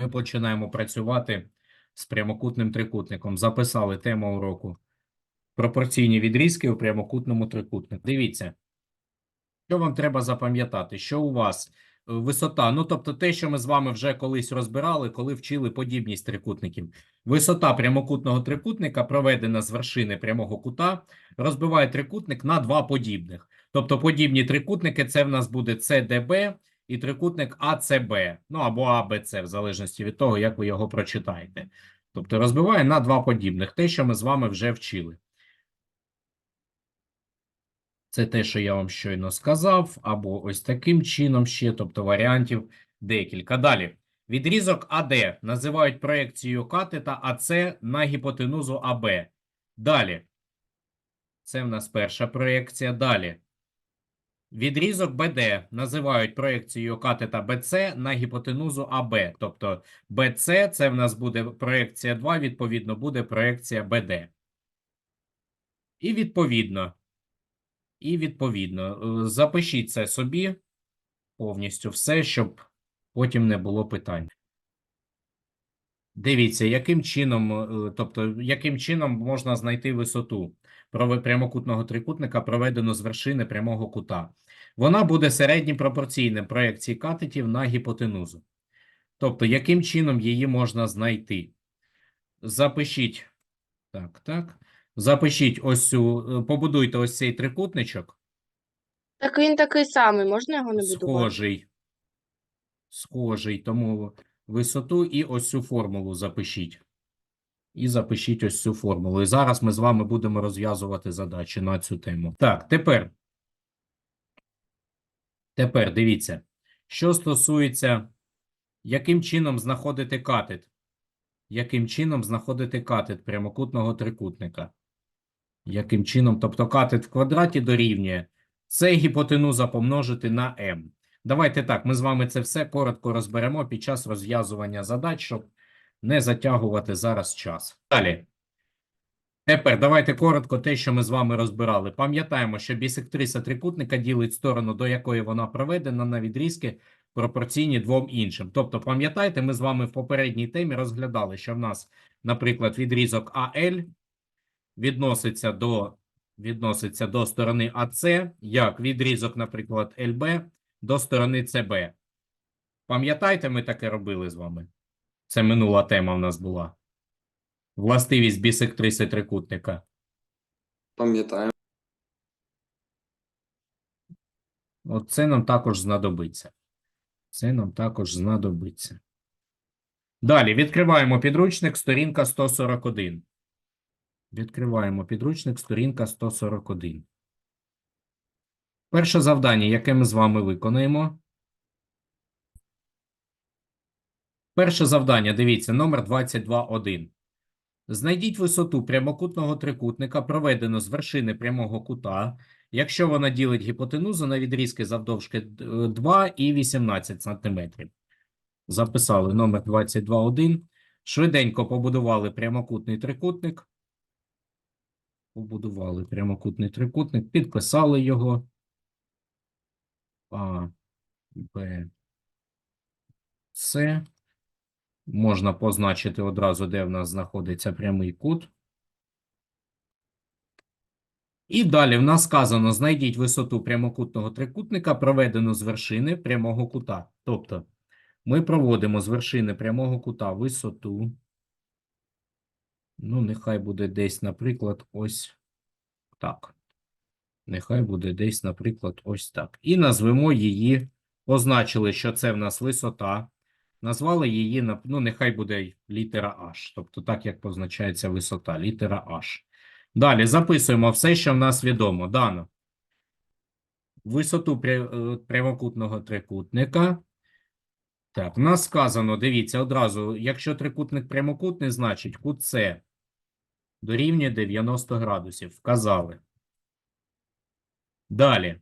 Ми починаємо працювати з прямокутним трикутником. Записали тему уроку. Пропорційні відрізки у прямокутному трикутнику. Дивіться, що вам треба запам'ятати, що у вас е, висота, ну тобто те, що ми з вами вже колись розбирали, коли вчили подібність трикутників. Висота прямокутного трикутника, проведена з вершини прямого кута, розбиває трикутник на два подібних. Тобто подібні трикутники це в нас буде CDB і трикутник АЦБ, ну або АБЦ, в залежності від того, як ви його прочитаєте. Тобто розбиває на два подібних, те, що ми з вами вже вчили. Це те, що я вам щойно сказав, або ось таким чином ще, тобто варіантів декілька. Далі. Відрізок АД називають проекцією катета АЦ на гіпотенузу АБ. Далі. Це в нас перша проекція. Далі. Відрізок БД називають проекцією катета БЦ на гіпотенузу АБ. Тобто БЦ це в нас буде проекція 2, відповідно, буде проекція БД. І відповідно. І відповідно, е, запишіть це собі повністю все, щоб потім не було питань. Дивіться, яким чином, е, тобто, яким чином можна знайти висоту прямокутного трикутника, проведену з вершини прямого кута. Вона буде середнім пропорційним проекції катетів на гіпотенузу. Тобто, яким чином її можна знайти? Запишіть. Так, так. Запишіть ось цю, е, побудуйте ось цей трикутничок. Так він такий самий, можна його не будувати? Схожий. Схожий, тому висоту і ось цю формулу запишіть. І запишіть ось цю формулу. І зараз ми з вами будемо розв'язувати задачі на цю тему. Так, тепер. Тепер дивіться, що стосується, яким чином знаходити катет. Яким чином знаходити катет прямокутного трикутника? Яким чином? Тобто катет в квадраті дорівнює це гіпотенуза помножити на m. Давайте так, ми з вами це все коротко розберемо під час розв'язування задач, щоб не затягувати зараз час. Далі. Тепер давайте коротко те, що ми з вами розбирали. Пам'ятаємо, що бісектриса трикутника ділить сторону, до якої вона проведена на відрізки пропорційні двом іншим. Тобто, пам'ятаєте, ми з вами в попередній темі розглядали, що в нас, наприклад, відрізок АЛ відноситься до, відноситься до сторони АС, як відрізок, наприклад, ЛБ до сторони ЦБ. Пам'ятаєте, ми таке робили з вами? Це минула тема в нас була. Властивість бісектриси трикутника. Пам'ятаю. От це нам також знадобиться. Це нам також знадобиться. Далі відкриваємо підручник, сторінка 141. Відкриваємо підручник, сторінка 141. Перше завдання, яке ми з вами виконаємо. Перше завдання, дивіться, номер 22.1. Знайдіть висоту прямокутного трикутника, проведену з вершини прямого кута, якщо вона ділить гіпотенузу на відрізки завдовжки е, 2 і 18 см. Записали номер 22.1. Швиденько побудували прямокутний трикутник. Побудували прямокутний трикутник, підписали його. А, Б, С. Можна позначити одразу, де в нас знаходиться прямий кут. І далі в нас сказано: знайдіть висоту прямокутного трикутника, проведену з вершини прямого кута. Тобто, ми проводимо з вершини прямого кута висоту. Ну, нехай буде десь, наприклад, ось так. Нехай буде десь, наприклад, ось так. І назвемо її, позначили, що це в нас висота. Назвали її, ну, нехай буде літера H. Тобто так, як позначається висота, літера H. Далі записуємо все, що в нас відомо. Дано. Висоту е, прямокутного трикутника. Так, в нас сказано, дивіться, одразу, якщо трикутник прямокутний, значить кут С дорівнює 90 градусів. Вказали. Далі.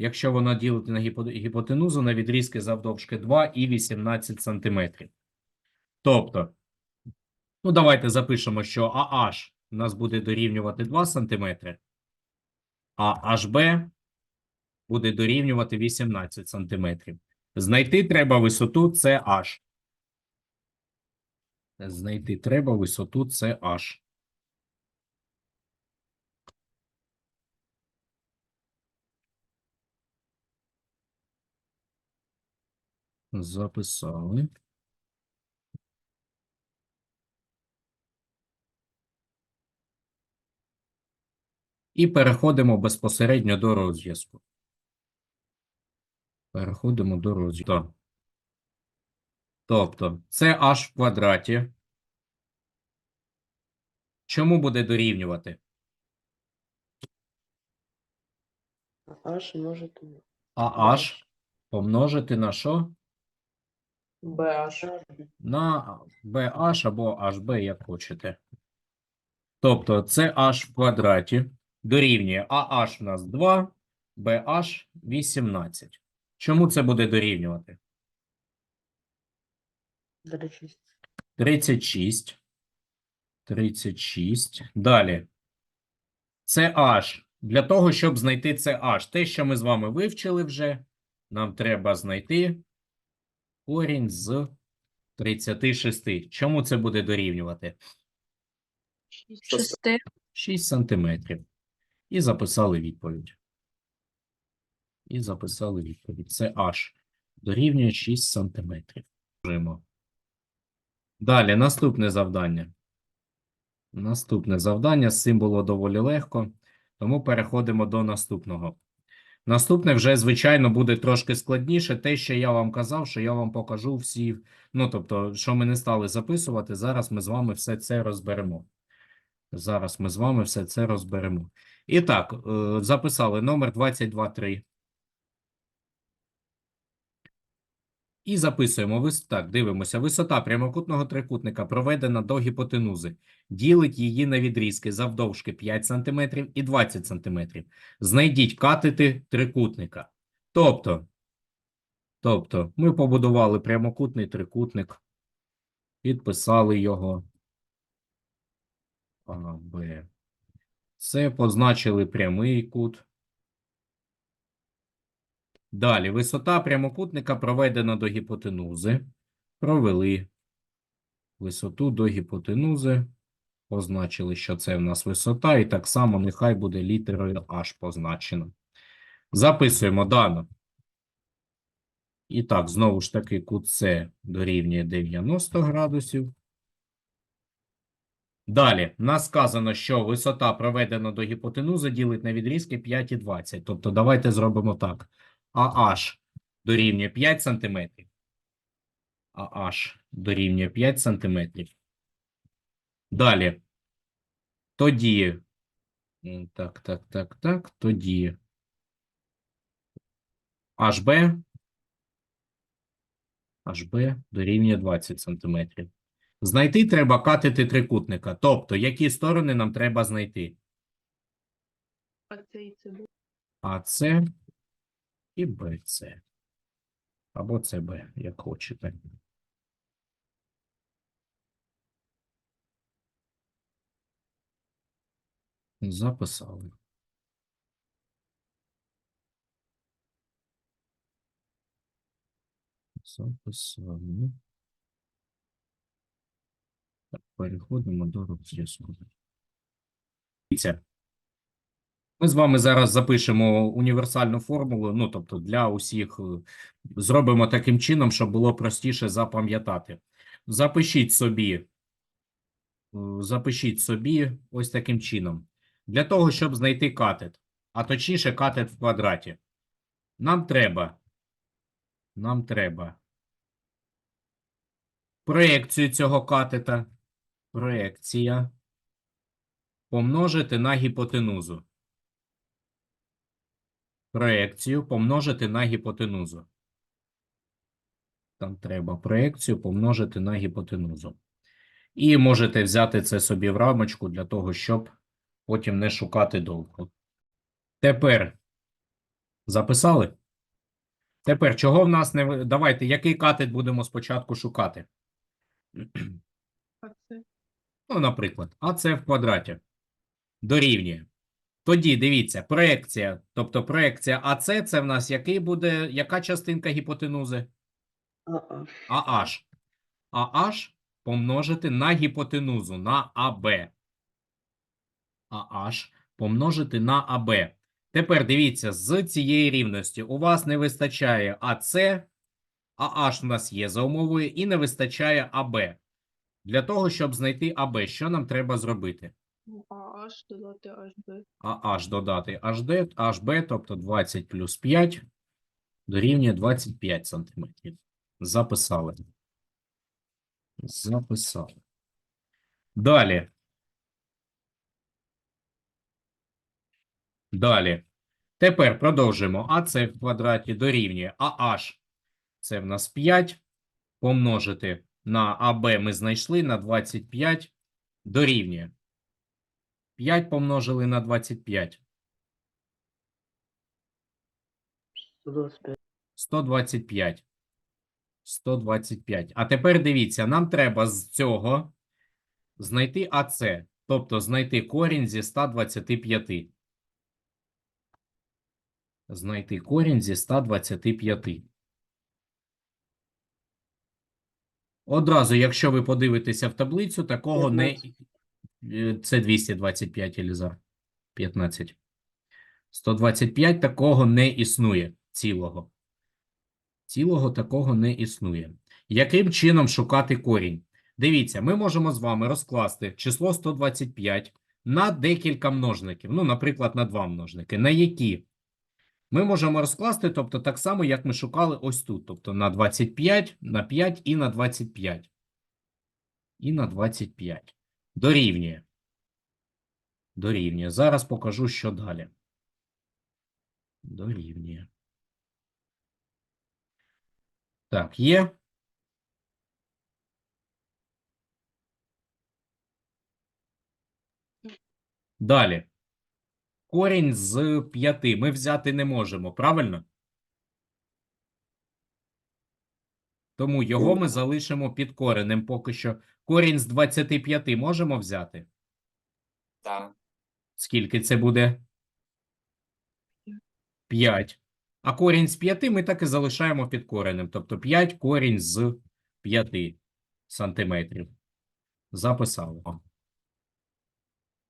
Якщо вона ділить на гіпотенузу на відрізки завдовжки 2 і 18 сантиметрів. Тобто, ну давайте запишемо, що AH у нас буде дорівнювати 2 сантиметри, а HB буде дорівнювати 18 сантиметрів. Знайти треба висоту CH. Знайти треба висоту CH. Записали. І переходимо безпосередньо до розв'язку. Переходимо до розв'язку. Тобто, це h в квадраті. Чому буде дорівнювати? Аж може бути. А h помножити на що? BH. На BH або HB, як хочете. Тобто, це h в квадраті дорівнює AH в нас 2, BH 18. Чому це буде дорівнювати? 36. 36. 36. Далі. Це H. Для того, щоб знайти це H. Те, що ми з вами вивчили вже, нам треба знайти корінь з 36. Чому це буде дорівнювати? Шести. 6 сантиметрів. І записали відповідь. І записали відповідь. Це H. Дорівнює 6 сантиметрів. Далі, наступне завдання. Наступне завдання. З цим було доволі легко, тому переходимо до наступного. Наступне вже, звичайно, буде трошки складніше. Те, що я вам казав, що я вам покажу всі, ну, тобто, що ми не стали записувати, зараз ми з вами все це розберемо. Зараз ми з вами все це розберемо. І так, е, записали номер 22.3. І записуємо. Вис... Так, дивимося. Висота прямокутного трикутника проведена до гіпотенузи. Ділить її на відрізки завдовжки 5 см і 20 см. Знайдіть катети трикутника. Тобто, тобто, ми побудували прямокутний трикутник, підписали його. А, Б. Це позначили прямий кут. Далі, висота прямокутника проведена до гіпотенузи. Провели висоту до гіпотенузи. Позначили, що це в нас висота, і так само нехай буде літерою H позначено. Записуємо дано. І так, знову ж таки, кут дорівнює 90 градусів. Далі, нас сказано, що висота проведена до гіпотенузи ділить на відрізки 5 і 20. Тобто, давайте зробимо так. AH дорівнює 5 см. AH дорівнює 5 см. Далі. Тоді. Так, так, так, так. Тоді. HB. HB дорівнює 20 см. Знайти треба катети трикутника. Тобто, які сторони нам треба знайти? А це і це буде. АС і БС. Або ЦБ, як хочете. Записали. Записали. Переходимо до розв'язку. Дивіться. Ми з вами зараз запишемо універсальну формулу, ну, тобто для усіх е, зробимо таким чином, щоб було простіше запам'ятати. Запишіть собі, е, запишіть собі ось таким чином. Для того, щоб знайти катет, а точніше катет в квадраті, нам треба, нам треба проекцію цього катета, проекція помножити на гіпотенузу проекцію помножити на гіпотенузу. Там треба проекцію помножити на гіпотенузу. І можете взяти це собі в рамочку для того, щоб потім не шукати довго. Тепер записали? Тепер чого в нас не... Давайте, який катет будемо спочатку шукати? Ну, наприклад, АЦ в квадраті дорівнює. Тоді дивіться, проекція. Тобто проекція АЦ це в нас який буде, яка частинка гіпотенузи? AH. AH помножити на гіпотенузу на АБ. АH помножити на АБ. Тепер дивіться, з цієї рівності у вас не вистачає АС, АH у нас є за умовою, і не вистачає АБ. Для того, щоб знайти АБ, що нам треба зробити? Аж додати аж Б. А H додати HD, HB, тобто 20 плюс 5 дорівнює 25 сантиметрів. Записали. Записали. Далі. Далі. Тепер продовжуємо. АС в квадраті дорівнює AH. Це в нас 5. Помножити на АБ ми знайшли на 25 дорівнює. 5 помножили на 25. 125. 125. 125. А тепер дивіться, нам треба з цього знайти АЦ, тобто знайти корінь зі 125. Знайти корінь зі 125. Одразу, якщо ви подивитеся в таблицю, такого не... Це 225, Елізар. 15. 125 такого не існує цілого. Цілого такого не існує. Яким чином шукати корінь? Дивіться, ми можемо з вами розкласти число 125 на декілька множників. Ну, наприклад, на два множники. На які? Ми можемо розкласти, тобто так само, як ми шукали ось тут. Тобто на 25, на 5 і на 25. І на 25. Дорівнює. Дорівнює. Зараз покажу, що далі. Дорівнює. Так, є. Далі. Корінь з 5 ми взяти не можемо, правильно? Тому його ми залишимо під коренем поки що. Корінь з 25 можемо взяти? Так. Скільки це буде? 5. А корінь з 5 ми так і залишаємо під коренем. Тобто 5 корінь з 5 сантиметрів. Записали.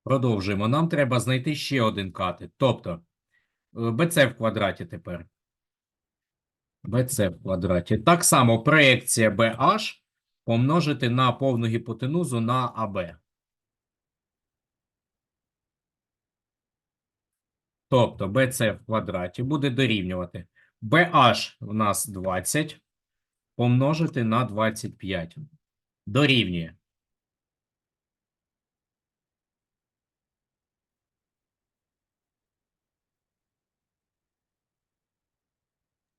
Продовжуємо. Нам треба знайти ще один катет. Тобто е, BC в квадраті тепер. BC в квадраті. Так само проекція BH помножити на повну гіпотенузу на AB. Тобто BC в квадраті буде дорівнювати BH в нас 20 помножити на 25. Дорівнює.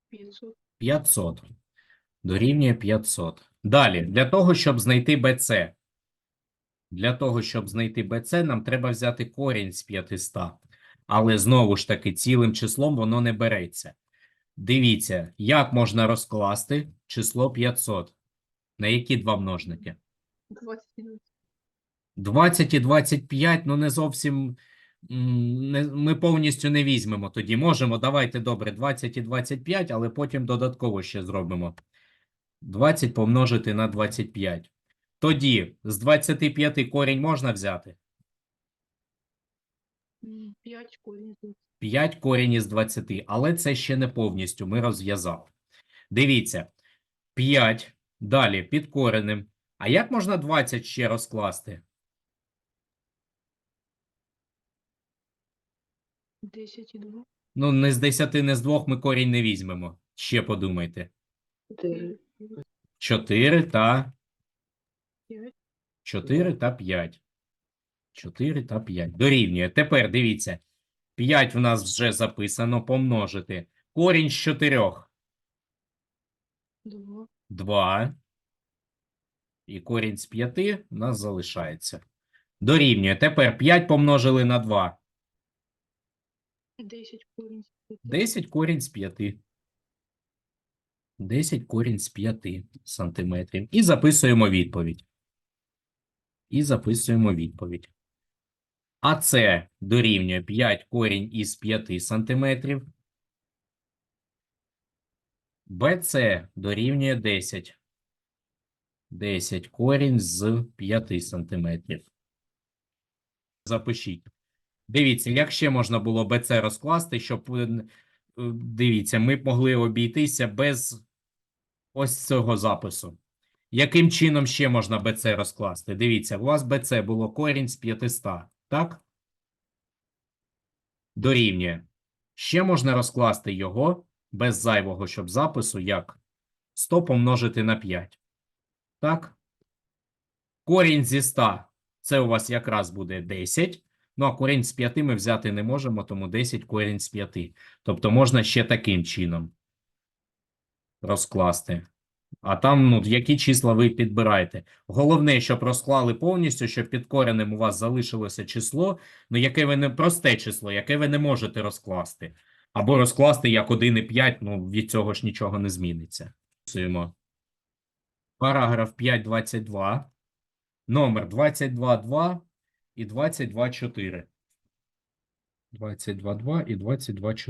500. 500. Дорівнює 500. Далі, для того, щоб знайти BC. Для того, щоб знайти BC, нам треба взяти корінь з 500. Але знову ж таки, цілим числом воно не береться. Дивіться, як можна розкласти число 500. На які два множники? 20 і 20 і 25, ну не зовсім. Не, ми повністю не візьмемо тоді. Можемо, давайте добре, 20 і 25, але потім додатково ще зробимо. 20 помножити на 25. Тоді з 25 корінь можна взяти? 5 корінь 5 корінь із 20, але це ще не повністю, ми розв'язали. Дивіться, 5, далі під коренем. А як можна 20 ще розкласти? 10 і 2. Ну, не з 10, не з 2 ми корінь не візьмемо. Ще подумайте. 4. 4 та 4 та 5. 4 та 5. Дорівнює. Тепер дивіться. 5 в нас вже записано помножити. Корінь з 4. 2. 2. І корінь з 5 у нас залишається. Дорівнює. Тепер 5 помножили на 2. 10 корінь з 5. 10 корінь з 5. 10 корінь з 5 сантиметрів. І записуємо відповідь. І записуємо відповідь. А це дорівнює 5 корінь із 5 сантиметрів. БЦ дорівнює 10. 10 корінь з 5 сантиметрів. Запишіть. Дивіться, як ще можна було БЦ розкласти, щоб, е, дивіться, ми б могли обійтися без ось цього запису. Яким чином ще можна БЦ розкласти? Дивіться, у вас БЦ було корінь з 500, так? Дорівнює. Ще можна розкласти його без зайвого, щоб запису, як 100 помножити на 5. Так? Корінь зі 100 – це у вас якраз буде 10. Ну, а корінь з 5 ми взяти не можемо, тому 10 корінь з 5. Тобто можна ще таким чином розкласти. А там, ну, які числа ви підбираєте. Головне, щоб розклали повністю, щоб під коренем у вас залишилося число, ну, яке ви не просте число, яке ви не можете розкласти. Або розкласти як 1,5, ну, від цього ж нічого не зміниться. Писуємо. Параграф 5.22, номер 22.2 і 22.4. 22.2 і 22.4.